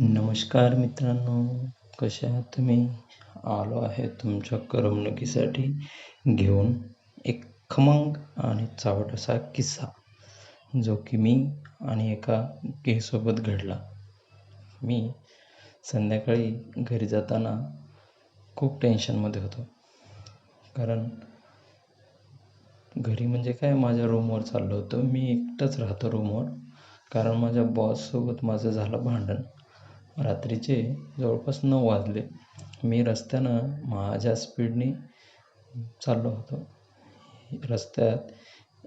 नमस्कार मित्रांनो कसे आहात तुम्ही? आलो आहे तुमच्या करमणुकीसाठी घेऊन एक खमंग आणि चावट असा किस्सा जो की मी आणि एका गेसोबत घडला. मी संध्याकाळी घरी जाताना खूप टेन्शनमध्ये होतो. कारण घरी म्हणजे काय माझ्या रूमवर चाललो होतो. मी एकटंच राहतो रूमवर कारण माझ्या बॉससोबत माझं झालं भांडण. रात्रीचे जवळपास नऊ वाजले. मी रस्त्यानं माझ्या स्पीडने चाललो होतो. रस्त्यात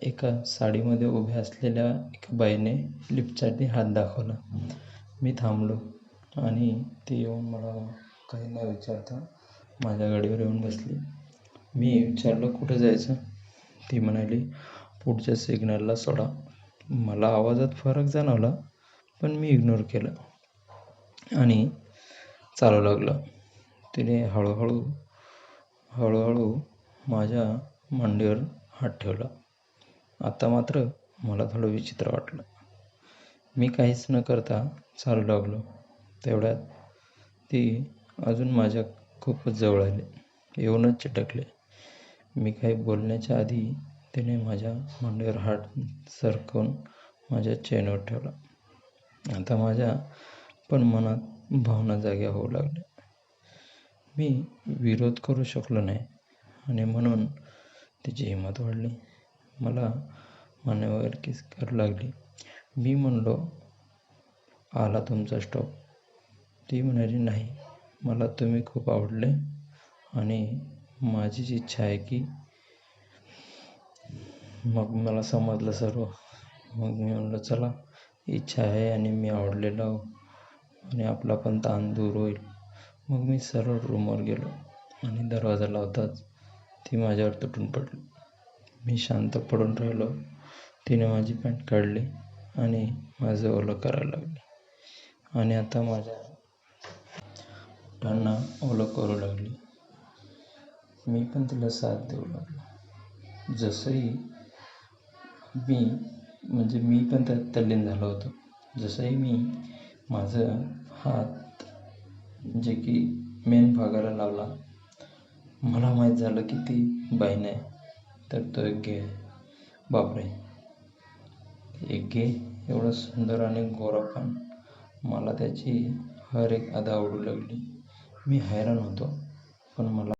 एका साडीमध्ये उभ्या असलेल्या एका बाईने लिफ्टसाठी हात दाखवला. मी थांबलो आणि ती येऊन मला काही न विचारता माझ्या गाडीवर येऊन बसली. मी विचारलं कुठं जायचं? ती म्हणाली पुढच्या सिग्नलला सोडा. मला आवाजात फरक जाणवला पण मी इग्नोर केलं. आणि चालू लागलं. तिने हळूहळू हळूहळू माझ्या मांडीवर हात ठेवला. आता मात्र मला थोडं विचित्र वाटलं. मी काहीच न करता चालू लागलो. तेवढ्यात ती अजून माझ्या खूपच जवळ आली. येऊनच चिटकले. मी काही बोलण्याच्या आधी तिने माझ्या मांडीवर हात सरकवून माझ्या चेनवर ठेवला. आता माझ्या पण मनात भावना जाग्या होऊ लागल्या. मी विरोध करू शकलो नाही आणि म्हणून तिची हिंमत वाढली. मला मानेवर किस करू लागली. मी म्हणलो आला तुमचा स्टॉप. ती म्हणाली नाही मला तुम्ही खूप आवडले आणि माझीच इच्छा आहे की मग मला समजलं सर्व. मग मी म्हणलं चला इच्छा आहे आणि मी आवडलेलो आणि आपला पण ताण दूर होईल. मग मी सरळ रूमवर गेलो आणि दरवाजा लावताच ती माझ्यावर तुटून पडली. मी शांत पडून राहिलो. तिने माझी पॅन्ट काढली आणि माझं ओलं करायला लागली. आणि आता माझ्या ओठांना ओलं करू लागली. मी पण तिला साथ देऊ लागलो. जसंही मी म्हणजे मी पण त्यात तल्लीन झालो होतो. जसंही मी माझं हात जे की मेन भागाला लावला. मला माहीत झालं की ती बहीण आहे तर तो एक गे बापरे. एक गे एवढं सुंदर आणि गोरा पण. मला त्याची हर एक अदा आवडू लागली. मी हैराण होतो पण मला